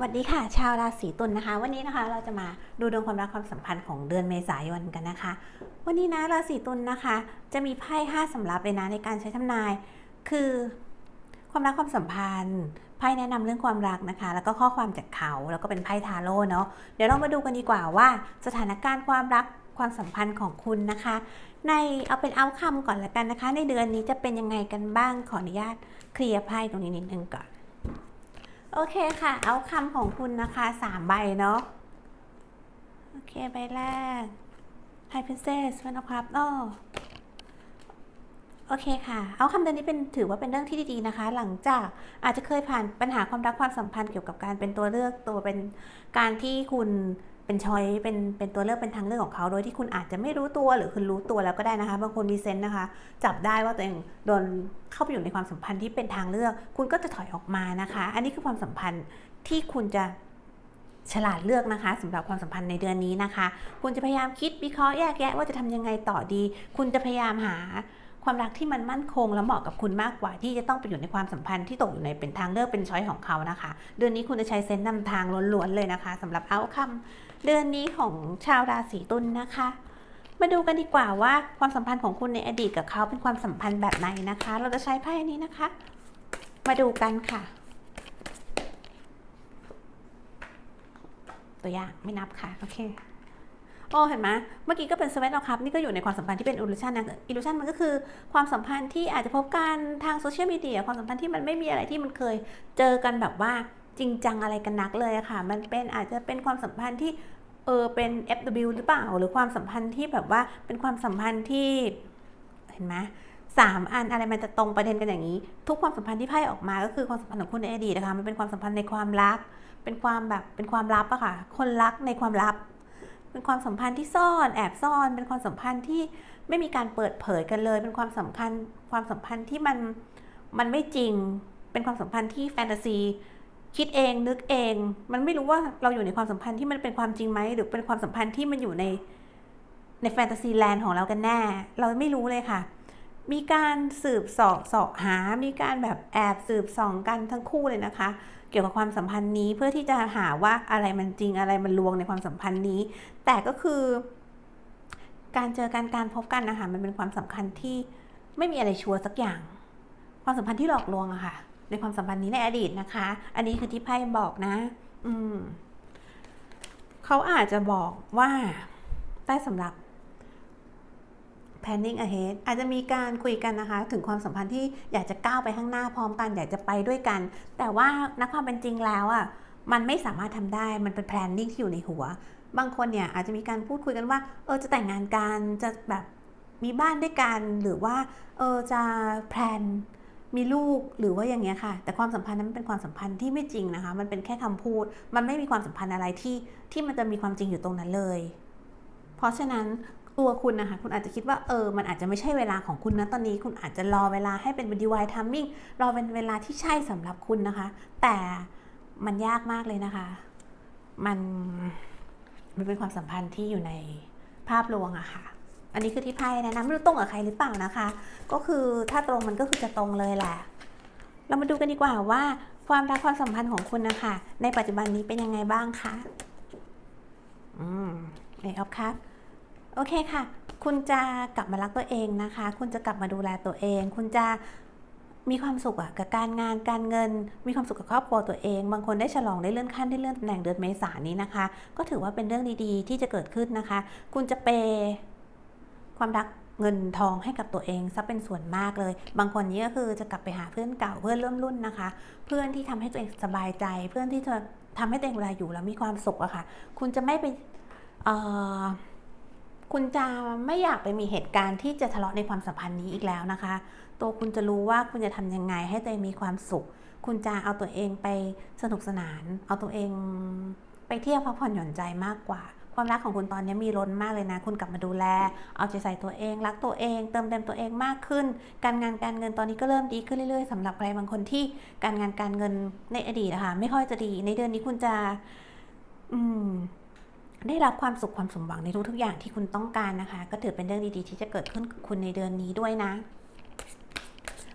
สวัสดีค่ะ ชาวราศีตุลนะคะ วันนี้นะคะเราจะมาดูดวงความรักความสัมพันธ์ของเดือนเมษายนกันนะคะ วันนี้นะราศีตุลนะคะ จะมีไพ่ห้าสำรับเลยนะในการใช้ทำนาย คือความรักความสัมพันธ์ไพ่แนะนำเรื่องความรักนะคะ แล้วก็ข้อความจากเขาแล้วก็เป็นไพ่ทาโร่เนาะเดี๋ยวเรามาดูกันดีกว่าว่าสถานการณ์ความรักความสัมพันธ์ของคุณนะคะ ในเอาเป็นเอาคำก่อนละกันนะคะ ในเดือนนี้จะเป็นยังไงกันบ้างขออนุญาตเคลียร์ไพ่ตรงนี้นิดนึงก่อน โอเคค่ะ เอาคำของคุณนะคะสามใบเนาะ โอเค ใบแรก High Princess One of Cups อ้อโอเคค่ะ เอาคำเดือนนี้เป็นถือว่าเป็นเรื่องที่ดีๆนะคะ หลังจากอาจจะเคยผ่านปัญหาความรักความสัมพันธ์เกี่ยวกับการเป็นตัวเลือกตัวเป็นการที่คุณ เป็นช้อยเป็นเป็นตัวเลือกเป็นทางเลือกของเขา โดยที่คุณอาจจะไม่รู้ตัวหรือคุณรู้ตัวแล้วก็ได้นะคะ บางคนมีเซนส์นะคะ จับได้ว่าตัวเองโดนเข้าไปอยู่ในความสัมพันธ์ที่เป็นทางเลือก คุณก็จะถอยออกมานะคะ อันนี้คือความสัมพันธ์ที่คุณจะฉลาดเลือกนะคะสำหรับความสัมพันธ์ในเดือนนี้นะคะ คุณจะพยายามคิดวิเคราะห์แยกแยะว่าจะทำยังไงต่อดี คุณจะพยายามหาความรักที่มันมั่นคงและเหมาะกับคุณมากกว่าที่จะต้องไปอยู่ในความสัมพันธ์ที่ตกอยู่ในเป็นทางเลือกเป็นช้อยของเขานะคะ เดือนนี้คุณจะใช้เซนส์นำทางล้วนๆเลยนะคะสำหรับเอาคำ เดือนนี้ของชาวราศีตุลนะคะ มาดูกันดีกว่าว่าความสัมพันธ์ของคุณในอดีตกับเขาเป็นความสัมพันธ์แบบไหนนะคะ เราจะใช้ไพ่นี้นะคะ มาดูกันค่ะ ตัวอย่างไม่นับค่ะโอเคโอ้เห็นไหมเมื่อกี้ก็เป็นสวีทออครับนี่ก็อยู่ในความสัมพันธ์ที่เป็นอิลูชันนะอิลูชันมันก็คือความสัมพันธ์ที่อาจจะพบกันทางโซเชียลมีเดียความสัมพันธ์ที่มันไม่มีอะไรที่มันเคยเจอกันแบบว่า จริงจังอะไรกันนักเลยค่ะ มันเป็นอาจจะเป็นความสัมพันธ์ที่เออเป็น FW หรือเปล่า หรือความสัมพันธ์ที่แบบว่าเป็นความสัมพันธ์ที่เห็นไหมสามอันอะไรมันจะตรงประเด็นกันอย่างนี้ ทุกความสัมพันธ์ที่ไพ่ออกมาก็คือความสัมพันธ์ของคุณในอดีตนะคะมันเป็นความสัมพันธ์ในความรัก เป็นความแบบเป็นความลับอะค่ะ คนรักในความลับ เป็นความสัมพันธ์ที่ซ่อนแอบซ่อน เป็นความสัมพันธ์ที่ไม่มีการเปิดเผยกันเลย เป็นความสำคัญความสัมพันธ์ที่มันมันไม่จริง เป็นความสัมพันธ์ที่แฟนตาซี คิดเองนึกเอง มันไม่รู้ว่าเราอยู่ในความสัมพันธ์ที่มันเป็นความจริงไหมหรือเป็นความสัมพันธ์ที่มันอยู่ในในแฟนตาซีแลนด์ของเรากันแน่ เราไม่รู้เลยค่ะ มีการสืบสอบสาะหา มีการแบบแอบสืบส่องกันทั้งคู่เลยนะคะ เกี่ยวกับความสัมพันธ์นี้เพื่อที่จะหาว่าอะไรมันจริงอะไรมันลวงในความสัมพันธ์นี้ แต่ก็คือ การเจอกันการพบกันนะคะมันเป็นความสำคัญที่ไม่มีอะไรชัวร์สักอย่าง ความสัมพันธ์ที่หลอกลวงอะค่ะ ในความสัมพันธ์นี้ในอดีตนะคะ อันนี้คือที่ไพ่บอกนะ อืมเขาอาจจะบอกว่าใต้สำหรับ planning ahead อาจจะมีการคุยกันนะคะ ถึงความสัมพันธ์ที่อยากจะก้าวไปข้างหน้าพร้อมกัน อยากจะไปด้วยกัน แต่ว่านักความเป็นจริงแล้วอะมันไม่สามารถทำได้ มันเป็น planning ที่อยู่ในหัว บางคนเนี่ยอาจจะมีการพูดคุยกันว่า เออจะแต่งงานกัน จะแบบมีบ้านด้วยกัน หรือว่า เออจะแพลน มีลูกหรือว่าอย่างเงี้ยค่ะ แต่ความสัมพันธ์นั้นมันเป็นความสัมพันธ์ที่ไม่จริงนะคะ มันเป็นแค่คำพูด มันไม่มีความสัมพันธ์อะไรที่ที่มันจะมีความจริงอยู่ตรงนั้นเลย เพราะฉะนั้นตัวคุณนะคะคุณอาจจะคิดว่าเออมันอาจจะไม่ใช่เวลาของคุณนะตอนนี้คุณอาจจะรอเวลาให้เป็น divine timing รอเป็นเวลาที่ใช่สำหรับคุณนะคะ แต่มันยากมากเลยนะคะ มันมันเป็นความสัมพันธ์ที่อยู่ในภาพลวงอะค่ะ อันนี้คือที่ไพ่นะนะไม่รู้ตรงกับใครหรือเปล่านะคะ ก็คือถ้าตรงมันก็คือจะตรงเลยแหละ เรามาดูกันดีกว่าว่า ความรักความสัมพันธ์ของคุณนะคะ ในปัจจุบันนี้เป็นยังไงบ้างคะอืมไอออฟครับโอเคค่ะ คุณจะกลับมารักตัวเองนะคะ คุณจะกลับมาดูแลตัวเอง คุณจะมีความสุขอะกับการงานการเงิน มีความสุขกับครอบครัวตัวเอง บางคนได้ฉลองได้เลื่อนขั้นได้เลื่อนตำแหน่งเดือนเมษายนนี้นะคะ ก็ถือว่าเป็นเรื่องดีๆ ที่จะเกิดขึ้นนะคะ คุณจะเปย์ ความรักเงินทองให้กับตัวเองซะเป็นส่วนมากเลย บางคนนี้ก็คือจะกลับไปหาเพื่อนเก่าเพื่อนร่วมรุ่นนะคะ เพื่อนที่ทำให้ตัวเองสบายใจ เพื่อนที่จะทำให้ตัวเองเวลาอยู่แล้วมีความสุขอะค่ะ คุณจะไม่ไปคุณจะไม่อยากไปมีเหตุการณ์ที่จะทะเลาะในความสัมพันธ์นี้อีกแล้วนะคะ ตัวคุณจะรู้ว่าคุณจะทำยังไงให้ตัวเองมีความสุข คุณจะเอาตัวเองไปสนุกสนาน เอาตัวเองไปเที่ยวพักผ่อนหย่อนใจมากกว่า ความรักของคุณตอนนี้มีล้นมากเลยนะ คุณกลับมาดูแล เอาใจใส่ตัวเอง รักตัวเอง เติมเต็มตัวเองมากขึ้น การงานการเงินตอนนี้ก็เริ่มดีขึ้นเรื่อยๆสำหรับใครบางคนที่การงานการเงินในอดีตนะคะไม่ค่อยจะดี ในเดือนนี้คุณจะ อืมได้รับความสุขความสมหวังในทุกๆอย่างที่คุณต้องการนะคะ ก็ถือเป็นเรื่องดีๆ ที่จะเกิดขึ้นกับคุณในเดือนนี้ด้วยนะ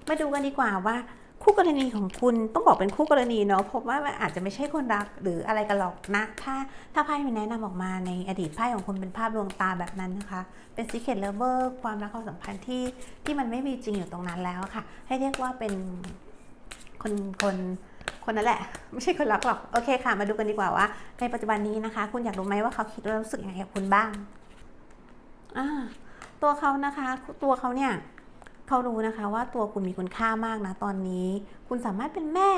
มาดูกันดีกว่าว่า คู่กรณีของคุณต้องบอกเป็นคู่กรณีเนาะพราะว่ามันอาจจะไม่ใช่คนรักหรืออะไรกันหรอกนะ ถ้าถ้าไพ่มันแนะนำออกมาในอดีตไพ่ของคุณเป็นภาพดวงตาแบบนั้นนะคะ เป็น secret lover ความรักความสัมพันธ์ที่ที่มันไม่มีจริงอยู่ตรงนั้นแล้วค่ะ ให้เรียกว่าเป็นคนคนคนนั้นแหละ ไม่ใช่คนรักหรอก โอเคค่ะ มาดูกันดีกว่าว่า ในปัจจุบันนี้นะคะ คุณอยากรู้ไหมว่าเขาคิดและรู้สึกยังไงกับคุณบ้างอ่าตัวเขานะคะ ตัวเขาเนี่ย เขารู้นะคะว่าตัวคุณมีคุณค่ามากนะตอนนี้ คุณสามารถเป็นแม่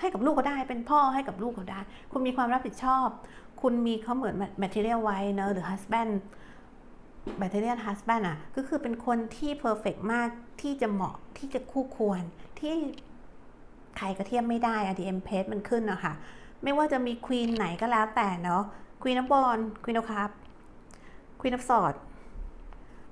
ให้กับลูกก็ได้ เป็นพ่อให้กับลูกก็ได้ คุณมีความรับผิดชอบ คุณมีเขาเหมือน material ไว้เนอะหรือ husband material husband อะก็คือเป็นคนที่ perfect มากที่จะเหมาะที่จะคู่ควรที่ใครก็เทียบไม่ได้อะ DM page มันขึ้นอะค่ะไม่ว่าจะมี queen ไหนก็แล้วแต่เนาะ queen of ball queen of cup queen of sword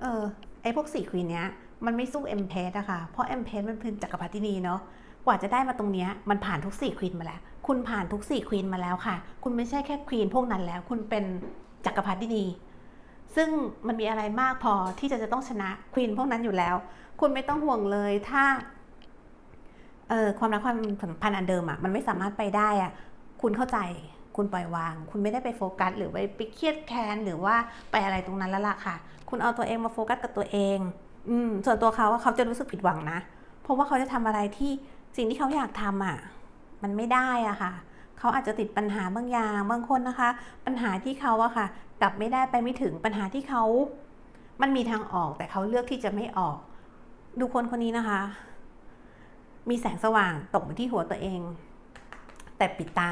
เออไอพวกสี่ควีนเนี้ย มันไม่สู้เอ็มเพสอะค่ะ เพราะเอ็มเพสมันเป็นจักรพรรดินีเนาะ กว่าจะได้มาตรงนี้มันผ่านทุกสี่ควีนมาแล้ว คุณผ่านทุกสี่ควีนมาแล้วค่ะ คุณไม่ใช่แค่ควีนพวกนั้นแล้ว คุณเป็นจักรพรรดินี ซึ่งมันมีอะไรมากพอที่จะจะต้องชนะควีนพวกนั้นอยู่แล้ว คุณไม่ต้องห่วงเลยถ้าเอ่อความรักความสัมพันธ์อันเดิมอะมันไม่สามารถไปได้อะคุณเข้าใจคุณปล่อยวาง คุณไม่ได้ไปโฟกัส หรือไปไปเครียดแค้นหรือว่าไปอะไรตรงนั้นแล้วล่ะค่ะ คุณเอาตัวเองมาโฟกัสกับตัวเอง อืมส่วนตัวเขาอะเขาจะรู้สึกผิดหวังนะ เพราะว่าเขาจะทำอะไรที่สิ่งที่เขาอยากทำอะ มันไม่ได้อะค่ะ เขาอาจจะติดปัญหาบางอย่างบางคนนะคะ ปัญหาที่เขาอะค่ะ กลับไม่ได้ไปไม่ถึงปัญหาที่เขา มันมีทางออกแต่เขาเลือกที่จะไม่ออก ดูคนคนนี้นะคะ มีแสงสว่างตกมาที่หัวตัวเอง แต่ปิดตา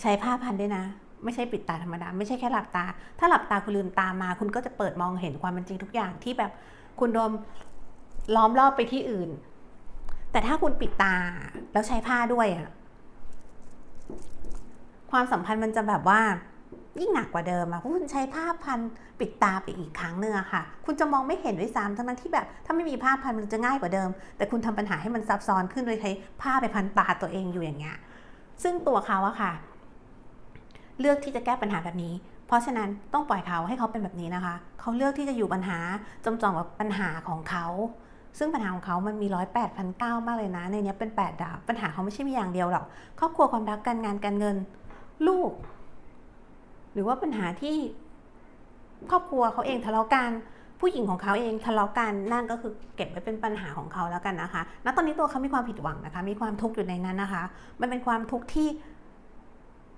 ใช้ผ้าพันด้วยนะไม่ใช่ปิดตาธรรมดา ไม่ใช่แค่หลับตา ถ้าหลับตาคุณลืมตามา คุณก็จะเปิดมองเห็นความเป็นจริงทุกอย่างที่แบบ คุณโดนล้อมรอบไปที่อื่น แต่ถ้าคุณปิดตาแล้วใช้ผ้าด้วยอะความสัมพันธ์มันจะแบบว่า ยิ่งหนักกว่าเดิมอะเพราะคุณใช้ผ้าพันปิดตาไปอีกครั้งเนื้อะค่ะ คุณจะมองไม่เห็นด้วยซ้ำทั้งนั้นที่แบบถ้าไม่มีผ้าพันมันจะง่ายกว่าเดิม แต่คุณทำปัญหาให้มันซับซ้อนขึ้นโดยใช้ผ้าไปพันตาตัวเองอยู่อย่างเงี้ยซึ่งตัวเขาอะค่ะ เลือกที่จะแก้ปัญหาแบบนี้ เพราะฉะนั้นต้องปล่อยเขาให้เขาเป็นแบบนี้นะคะ เขาเลือกที่จะอยู่ปัญหาจมจองกับปัญหาของเขา ซึ่งปัญหาของเขามันมีร้อยแปดพันเก้ามากเลยนะ ในนี้เป็นแปดดาวปัญหาเขาไม่ใช่มีอย่างเดียวหรอก ครอบครัวความรักการงานการเงิน ลูก หรือว่าปัญหาที่ครอบครัวเขาเองทะเลาะกันผู้หญิงของเขาเองทะเลาะกันนั่นก็คือเก็บไว้เป็นปัญหาของเขาแล้วกันนะคะ ณ ตอนนี้ตัวเขามีความผิดหวังนะคะ มีความทุกข์อยู่ในนั้นนะคะ มันเป็นความทุกข์ที่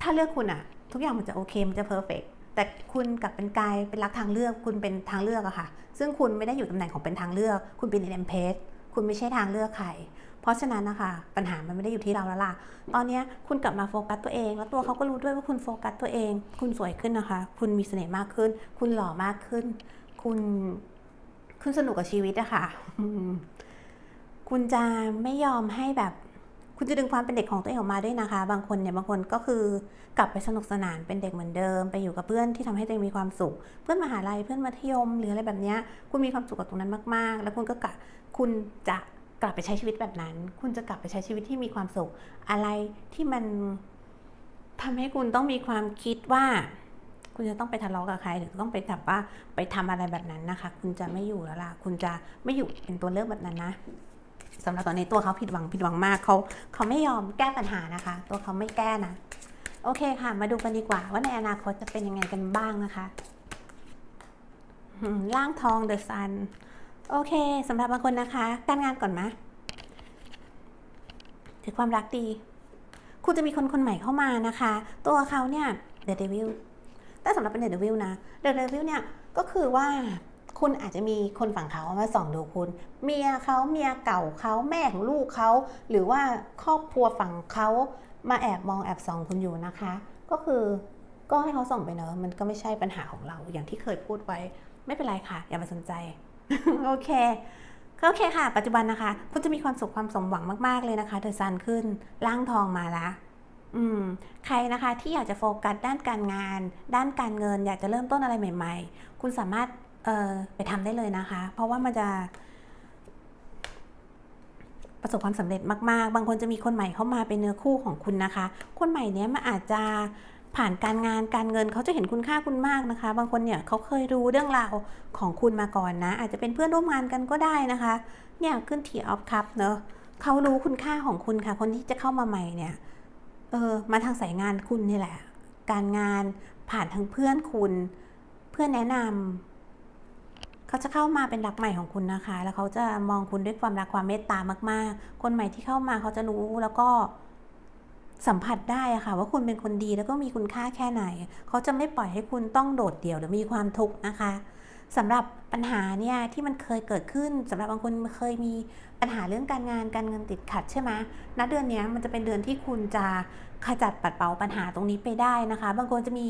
ถ้าเลือกคุณอะทุกอย่างมันจะโอเค มันจะเพอร์เฟก แต่คุณกลับเป็นกายเป็นรักทางเลือกคุณเป็นทางเลือกอะค่ะ ซึ่งคุณไม่ได้อยู่ตำแหน่งของเป็นทางเลือก คุณเป็นเอ็มเพสคุณไม่ใช่ทางเลือกใครเพราะฉะนั้นนะคะปัญหามันไม่ได้อยู่ที่เราแล้วล่ะ ตอนนี้คุณกลับมาโฟกัสตัวเอง แล้วตัวเขาก็รู้ด้วยว่าคุณโฟกัสตัวเอง คุณสวยขึ้นนะคะ คุณมีเสน่ห์มากขึ้น คุณหล่อมากขึ้น คุณคุณสนุกกับชีวิตอะค่ะคุณจะไม่ยอมให้แบบ คุณจะดึงความเป็นเด็กของตัวเองออกมาด้วยนะคะ บางคนเนี่ยบางคนก็คือกลับไปสนุกสนานเป็นเด็กเหมือนเดิม ไปอยู่กับเพื่อนที่ทำให้ตัวเองมีความสุข เพื่อนมหาลัยเพื่อนมัธยม หรืออะไรแบบนี้คุณมีความสุขกับตรงนั้นมาก ๆ แล้วคุณก็กลับคุณจะกลับไปใช้ชีวิตแบบนั้น คุณจะกลับไปใช้ชีวิตที่มีความสุข อะไรที่มันทำให้คุณต้องมีความคิดว่า คุณจะต้องไปทะเลาะกับใครหรือต้องไปแบบว่าไปทำอะไรแบบนั้นนะคะ คุณจะไม่อยู่แล้วล่ะคุณจะไม่อยู่เป็นตัวเลือกแบบนั้นนะ สำหรับตอนนี้ตัวเขาผิดหวังผิดหวังมากเขาเขาไม่ยอมแก้ปัญหานะคะ ตัวเขาไม่แก้นะ โอเคค่ะ มาดูกันดีกว่า ว่าในอนาคตจะเป็นยังไงกันบ้างนะคะอืมร่างทอง The Sun โอเคสำหรับบางคนนะคะ การงานก่อนมะถือความรักดี คุณจะมีคนคนใหม่เข้ามานะคะ ตัวเขาเนี่ย The Devil แต่สำหรับเป็น The Devil นะ The Devil เนี่ยก็คือว่า คุณอาจจะมีคนฝั่งเขามาส่องดูคุณ เมียเขาเมียเก่าเขาแม่ของลูกเขา หรือว่าครอบครัวฝั่งเขามาแอบมองแอบส่องคุณอยู่นะคะ ก็คือก็ให้เขาส่องไปเนอะมันก็ไม่ใช่ปัญหาของเราอย่างที่เคยพูดไว้ ไม่เป็นไรค่ะ อย่ามาสนใจ โอเคโอเคค่ะ ปัจจุบันนะคะ คุณจะมีความสุขความสมหวังมากๆเลยนะคะเดอซันขึ้นร่างทองมาละอืมใครนะคะที่อยากจะโฟกัสด้านการงาน ด้านการเงิน อยากจะเริ่มต้นอะไรใหม่ ๆ คุณสามารถ เออไปทำได้เลยนะคะ เพราะว่ามันจะประสบความสำเร็จมากๆ บางคนจะมีคนใหม่เข้ามาเป็นเนื้อคู่ของคุณนะคะ คนใหม่เนี้ยมันอาจจะผ่านการงานการเงินเขาจะเห็นคุณค่าคุณมากนะคะ บางคนเนี่ยเขาเคยรู้เรื่องราวของคุณมาก่อนนะ อาจจะเป็นเพื่อนร่วมงานกันก็ได้นะคะ เนี่ยขึ้นทีออฟคัพเนอะเขารู้คุณค่าของคุณค่ะ คนที่จะเข้ามาใหม่เนี่ย เออ มาทางสายงานคุณนี่แหละ การงานผ่านทางเพื่อนคุณ เพื่อนแนะนำ เขาจะเข้ามาเป็นรักใหม่ของคุณนะคะ แล้วเขาจะมองคุณด้วยความรักความเมตตามาก ๆ คนใหม่ที่เข้ามาเขาจะรู้แล้วก็สัมผัสได้อะค่ะ ว่าคุณเป็นคนดีแล้วก็มีคุณค่าแค่ไหน เขาจะไม่ปล่อยให้คุณต้องโดดเดี่ยวหรือมีความทุกข์นะคะสำหรับปัญหาเนี่ยที่มันเคยเกิดขึ้นสำหรับบางคนเคยมีปัญหาเรื่องการงานการเงินติดขัดใช่ไหมณเดือนนี้มันจะเป็นเดือนที่คุณจะขจัดปัดเป่าปัญหาตรงนี้ไปได้นะคะ บางคนจะมี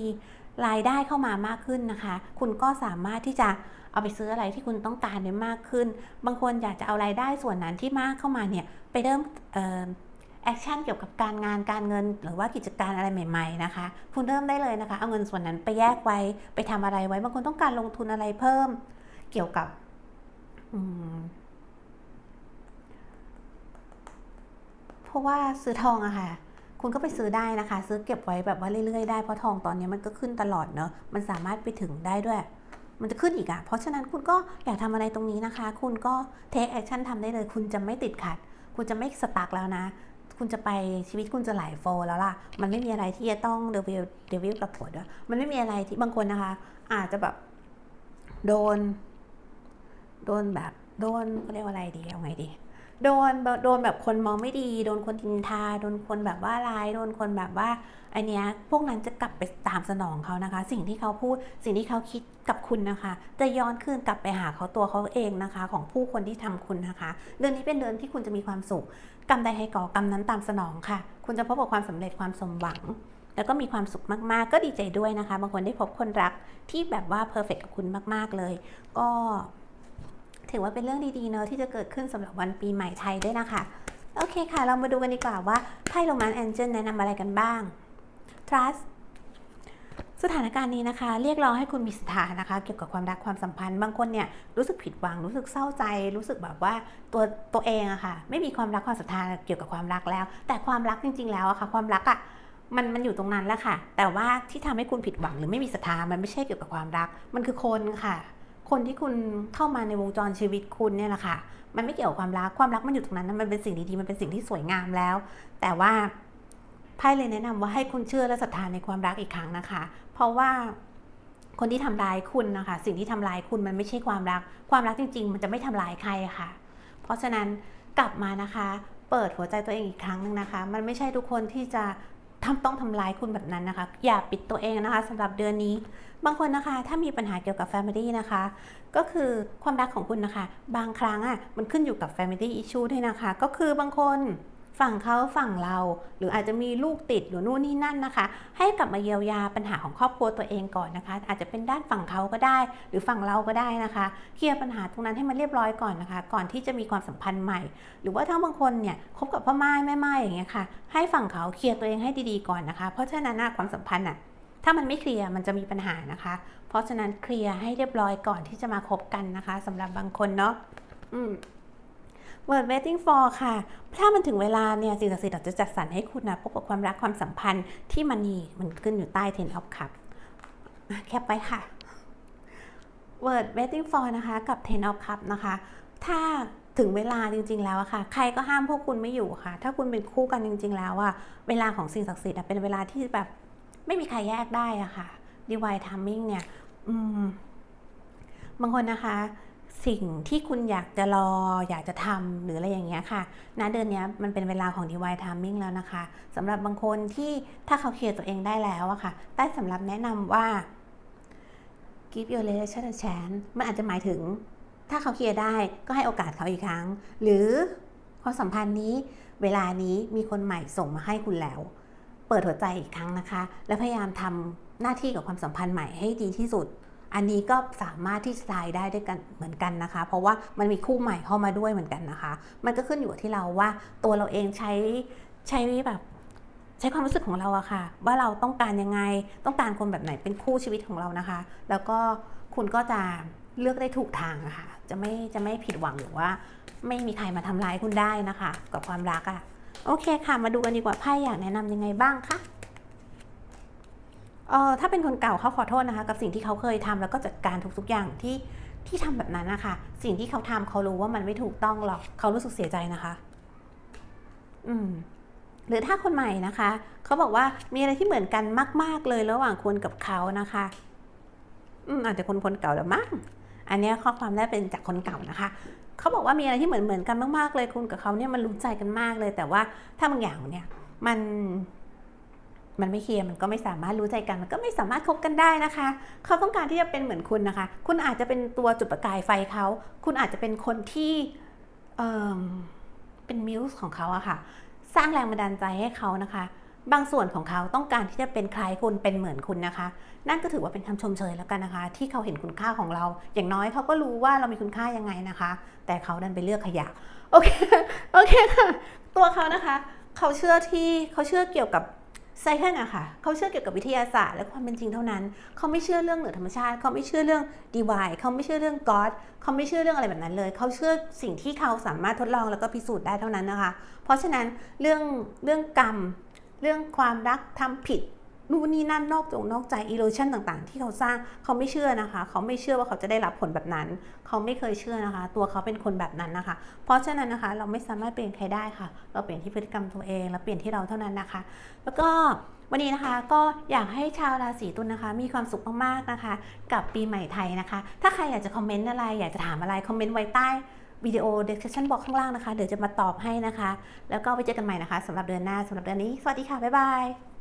รายได้เข้ามามากขึ้นนะคะ คุณก็สามารถที่จะเอาไปซื้ออะไรที่คุณต้องการได้มากขึ้น บางคนอยากจะเอารายได้ส่วนนั้นที่มากเข้ามาเนี่ยไปเริ่มแอคชั่นเกี่ยวกับการงานการเงิน หรือว่ากิจการอะไรใหม่ๆนะคะ คุณเริ่มได้เลยนะคะ เอาเงินส่วนนั้นไปแยกไว้ไปทำอะไรไว้ บางคนต้องการลงทุนอะไรเพิ่ม เกี่ยวกับเพราะว่าซื้อทองอะค่ะ คุณก็ไปซื้อได้นะคะ ซื้อเก็บไว้แบบว่าเรื่อยๆได้เพราะทองตอนนี้มันก็ขึ้นตลอดเนอะมันสามารถไปถึงได้ด้วย มันจะขึ้นอีกอะเพราะฉะนั้นคุณก็อยากทำอะไรตรงนี้นะคะ คุณก็เทคแอคชั่นทำได้เลย คุณจะไม่ติดขัด คุณจะไม่สตักแล้วนะ คุณจะไปชีวิตคุณจะไหลโฟลแล้วล่ะ มันไม่มีอะไรที่จะต้องเดวิลเดวิลกับผลด้วยมันไม่มีอะไรที่บางคนนะคะ อาจจะแบบโดน โดนแบบโดนเรียกว่าอะไรดีเอาไงดี โดนโดนแบบคนมองไม่ดี โดนคนทินทา โดนคนแบบว่าร้าย โดนคนแบบว่าอันเนี้ยพวกนั้นจะกลับไปตามสนองเขานะคะ สิ่งที่เขาพูดสิ่งที่เขาคิดกับคุณนะคะ จะย้อนคืนกลับไปหาเขาตัวเขาเองนะคะ ของผู้คนที่ทำคุณนะคะ เดือนนี้เป็นเดือนที่คุณจะมีความสุขกรรมใดให้ก่อกรรมนั้นตามสนองค่ะ คุณจะพบกับความสำเร็จความสมหวัง แล้วก็มีความสุขมากๆ ก็ดีใจด้วยนะคะ บางคนได้พบคนรักที่แบบว่าเพอร์เฟกกับคุณมาก ๆเลย ก็ ถือว่าเป็นเรื่องดีๆเนอะที่จะเกิดขึ้นสำหรับวันปีใหม่ไทยด้วยนะคะ โอเคค่ะ เรามาดูกันดีกว่าว่าไพ่โรแมนแองเจิลแนะนำอะไรกันบ้าง trust สถานการณ์นี้นะคะ เรียกร้องให้คุณมีศรัทธานะคะ เกี่ยวกับความรักความสัมพันธ์บางคนเนี่ยรู้สึกผิดหวังรู้สึกเศร้าใจ รู้สึกแบบว่าตัวตัวเองอะค่ะ ไม่มีความรักความศรัทธาเกี่ยวกับความรักแล้ว แต่ความรักจริง ๆ แล้วอะค่ะ ความรักอะมันมันอยู่ตรงนั้นแล้วค่ะ แต่ว่าที่ทำให้คุณผิดหวังหรือไม่มีศรัทธามันไม่ใช่เกี่ยวกับความรัก มันคือคนค่ะ คนที่คุณเข้ามาในวงจรชีวิตคุณเนี่ยแหละค่ะ มันไม่เกี่ยวกับความรัก ความรักมันอยู่ตรงนั้นนะมันเป็นสิ่งดีๆ มันเป็นสิ่งที่สวยงามแล้ว แต่ว่าไพ่เลยแนะนำว่าให้คุณเชื่อและศรัทธาในความรักอีกครั้งนะคะ เพราะว่าคนที่ทำร้ายคุณนะคะ สิ่งที่ทำร้ายคุณมันไม่ใช่ความรัก ความรักจริง ๆ มันจะไม่ทำร้ายใครค่ะ เพราะฉะนั้นกลับมานะคะ เปิดหัวใจตัวเองอีกครั้งหนึ่งนะคะ มันไม่ใช่ทุกคนที่จะ ทำต้องทำร้ายคุณแบบนั้นนะคะ อย่าปิดตัวเองนะคะสำหรับเดือนนี้ บางคนนะคะ ถ้ามีปัญหาเกี่ยวกับ Family นะคะ ก็คือความรักของคุณนะคะ บางครั้งอะมันขึ้นอยู่กับ Family Issue ด้วยนะคะ ก็คือบางคน ฝั่งเขาฝั่งเรา หรืออาจจะมีลูกติดหรือนู่นนี่นั่นนะคะ ให้กลับมาเยียวยาปัญหาของครอบครัวตัวเองก่อนนะคะ อาจจะเป็นด้านฝั่งเขาก็ได้ หรือฝั่งเราก็ได้นะคะเคลียร์ปัญหาตรงนั้นให้มันเรียบร้อยก่อนนะคะ ก่อนที่จะมีความสัมพันธ์ใหม่ หรือว่าถ้าบางคนเนี่ยคบกับพ่อไม้แม่ไม้อย่างเงี้ยค่ะ ให้ฝั่งเขาเคลียร์ตัวเองให้ดีๆก่อนนะคะ เพราะฉะนั้นน่ะความสัมพันธ์อะถ้ามันไม่เคลียร์มันจะมีปัญหานะคะ เพราะฉะนั้นเคลียร์ให้เรียบร้อยก่อนที่จะมาคบกันนะคะสำหรับบางคนเนาะอืม Word waiting for ค่ะ ถ้ามันถึงเวลาเนี่ยสิ่งศักดิ์สิทธิ์อาจะจัดสรรให้คุณนะพบกับความรักความสัมพันธ์ที่มันนี่มันขึ้นอยู่ใต้ Ten of cup แคปไปค่ะ Word waiting for นะคะกับ Ten of Cup นะคะ ถ้าถึงเวลาจริง ๆ แล้วอะค่ะ ใครก็ห้ามพวกคุณไม่อยู่ค่ะ ถ้าคุณเป็นคู่กันจริง ๆ แล้วอะเวลาของสิ่งศักดิ์สิทธิ์เป็นเวลาที่แบบไม่มีใครแยกได้อะค่ะ Divine Timing เนี่ยอืมบางคนนะคะ สิ่งที่คุณอยากจะรอ อยากจะทำหรืออะไรอย่างเงี้ยค่ะณเดือนนี้มันเป็นเวลาของ Divine Timing แล้วนะคะสำหรับบางคนที่ถ้าเขาเคลียร์ตัวเองได้แล้วอะค่ะได้สำหรับแนะนำว่า give your relation a chance มันอาจจะหมายถึง ถ้าเขาเคลียร์ได้ก็ให้โอกาสเขาอีกครั้ง หรือความสัมพันธ์นี้ เวลานี้มีคนใหม่ส่งมาให้คุณแล้ว เปิดหัวใจอีกครั้งนะคะ และพยายามทำหน้าที่กับความสัมพันธ์ใหม่ให้ดีที่สุด อันนี้ก็สามารถที่จะทายได้ด้วยกันเหมือนกันนะคะ เพราะว่ามันมีคู่ใหม่เข้ามาด้วยเหมือนกันนะคะ มันก็ขึ้นอยู่ที่เราว่าตัวเราเองใช้ใช้แบบใช้ความรู้สึกของเราอะค่ะ ว่าเราต้องการยังไงต้องการคนแบบไหนเป็นคู่ชีวิตของเรานะคะ แล้วก็คุณก็จะเลือกได้ถูกทางอะค่ะจะไม่จะไม่ผิดหวังหรือว่า ไม่มีใครมาทำร้ายคุณได้นะคะ กับความรักอะโอเคค่ะ มาดูกันดีกว่าไพ่อยากแนะนำยังไงบ้างคะ เออถ้าเป็นคนเก่าเขาขอโทษนะคะ กับสิ่งที่เขาเคยทำแล้วก็จัดการทุกๆอย่างที่ที่ทำแบบนั้นนะคะสิ่งที่เขาทำเขารู้ว่ามันไม่ถูกต้องหรอกเขารู้สึกเสียใจนะคะ อืมหรือถ้าคนใหม่นะคะเขาบอกว่ามีอะไรที่เหมือนกันมาก ๆเลยระหว่างคุณกับเขานะคะอืมอาจจะคนคนเก่าแล้วมั้งอันนี้ข้อความได้เป็นจากคนเก่านะคะเขาบอกว่ามีอะไรที่เหมือนเหมือนกันมากๆเลยคุณกับเขาเนี่ยมันรู้ใจกันมากเลย แต่ว่าถ้าบางอย่างเนี่ยมัน มันไม่เคลียร์มันก็ไม่สามารถรู้ใจกันมันก็ไม่สามารถคบกันได้นะคะ เขาต้องการที่จะเป็นเหมือนคุณนะคะ คุณอาจจะเป็นตัวจุดประกายไฟเขา คุณอาจจะเป็นคนที่เออเป็นมิวส์ของเขาอะค่ะ สร้างแรงบันดาลใจให้เขานะคะ บางส่วนของเขาต้องการที่จะเป็นคล้ายคุณเป็นเหมือนคุณนะคะ นั่นก็ถือว่าเป็นคำชมเชยแล้วกันนะคะ ที่เขาเห็นคุณค่าของเรา อย่างน้อยเขาก็รู้ว่าเรามีคุณค่ายังไงนะคะ แต่เขาดันไปเลือกขยะโอเคโอเคค่ะตัวเขานะคะ เขาเชื่อที่เขาเชื่อเกี่ยวกับ ไซเคิลอะค่ะเขาเชื่อเกี่ยวกับวิทยาศาสตร์และความเป็นจริงเท่านั้น เขาไม่เชื่อเรื่องเหนือธรรมชาติ เขาไม่เชื่อเรื่องดีวายเขาไม่เชื่อเรื่องก็อดเขาไม่เชื่อเรื่องอะไรแบบนั้นเลย เขาเชื่อสิ่งที่เขาสามารถทดลองแล้วก็พิสูจน์ได้เท่านั้นนะคะ เพราะฉะนั้นเรื่องเรื่องกรรม เรื่องความรักทำผิด นู่นนี่นั่นนอกจงนอกใจอิโลชันต่างๆ ที่เขาสร้างเขาไม่เชื่อนะคะ เขาไม่เชื่อว่าเขาจะได้รับผลแบบนั้น เขาไม่เคยเชื่อนะคะ ตัวเขาเป็นคนแบบนั้นนะคะ เพราะฉะนั้นนะคะ เราไม่สามารถเปลี่ยนใครได้ค่ะ เราเปลี่ยนที่พฤติกรรมตัวเองและเปลี่ยนที่เราเท่านั้นนะคะ แล้วก็วันนี้นะคะก็อยากให้ชาวราศีตุลนะคะ มีความสุขมากๆนะคะ กับปีใหม่ไทยนะคะ ถ้าใครอยากจะคอมเมนต์อะไร อยากจะถามอะไรคอมเมนต์ไว้ใต้วิดีโอ description box ข้างล่างนะคะเดี๋ยวจะมาตอบให้นะคะ แล้วก็ไว้เจอกันใหม่นะคะสำหรับเดือนหน้าสำหรับเดือนนี้ สวัสดีค่ะ บ๊ายบาย